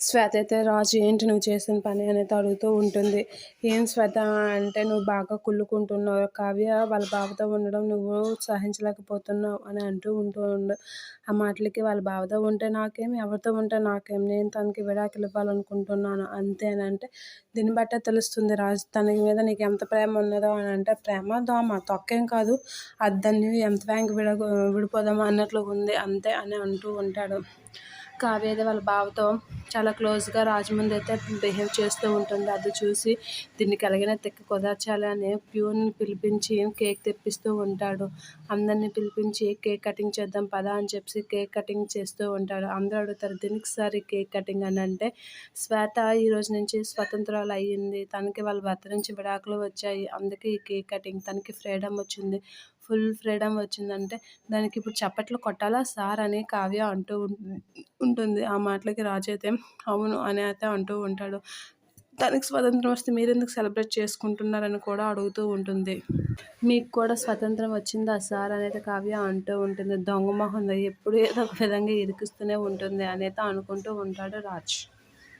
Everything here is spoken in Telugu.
శ్వేత అయితే రాజు ఏంటి నువ్వు చేసిన పని? అనేది అడుగుతూ ఉంటుంది. ఏం శ్వేత? అంటే నువ్వు బాగా కుళ్ళుకుంటున్నావు. కావ్య వాళ్ళ బావతో ఉండడం నువ్వు సహించలేకపోతున్నావు అని అంటూ ఉంటూ ఉండు. ఆ మాటలకి వాళ్ళ బావతో ఉంటే నాకేం ఎవరితో ఉంటే నాకేం నేను తనకి విడాకులు ఇవ్వాలనుకుంటున్నాను. అంతే అని అంటే దీన్ని బట్టే తెలుస్తుంది రాజు తన మీద నీకు ఎంత ప్రేమ ఉన్నదో అని అంటే ప్రేమ దోమ తొక్కేం కాదు. అది ఎంత బ్యాంక్ విడ విడిపోదామా అన్నట్లు ఉంది. అంతే అని అంటూ ఉంటాడు. కావ్య అయితే వాళ్ళ బావతో చాలా క్లోజ్గా రాజమండ్రి అయితే బిహేవ్ చేస్తూ ఉంటుంది. అది చూసి దీనికి ఎలాగైనా తిక్క కుదర్చాలి అని ప్యూర్ని పిలిపించి కేక్ తెప్పిస్తూ ఉంటాడు. అందరినీ పిలిపించి కేక్ కటింగ్ చేద్దాం పదా అని చెప్పి కేక్ కటింగ్ చేస్తూ ఉంటాడు. అందరూ అడుగుతారు దీనికి సారి కేక్ కటింగ్ అని అంటే శ్వేత ఈ రోజు నుంచి స్వతంత్రాలు అయ్యింది. తనకి వాళ్ళ భర్త నుంచి విడాకులు వచ్చాయి. అందుకే ఈ కేక్ కటింగ్ తనకి ఫ్రీడమ్ వచ్చింది. ఫుల్ ఫ్రీడమ్ వచ్చిందంటే దానికి ఇప్పుడు చప్పట్లు కొట్టాలా సార్ అని కావ్య అంటూ ఉం- ఉంటుంది. ఆ మాటలకి రాజు అయితే అవును అని అయితే అంటూ ఉంటాడు. తనకి స్వతంత్రం వస్తే మీరు ఎందుకు సెలబ్రేట్ చేసుకుంటున్నారని కూడా అడుగుతూ ఉంటుంది. మీకు కూడా స్వతంత్రం వచ్చిందా సార్? అనేది కావ్య అంటూ ఉంటుంది. దొంగ మొహం ఎప్పుడు ఏదో ఒక విధంగా ఇరికిస్తూనే ఉంటుంది. అనేది అనుకుంటూ ఉంటాడు రాజ్.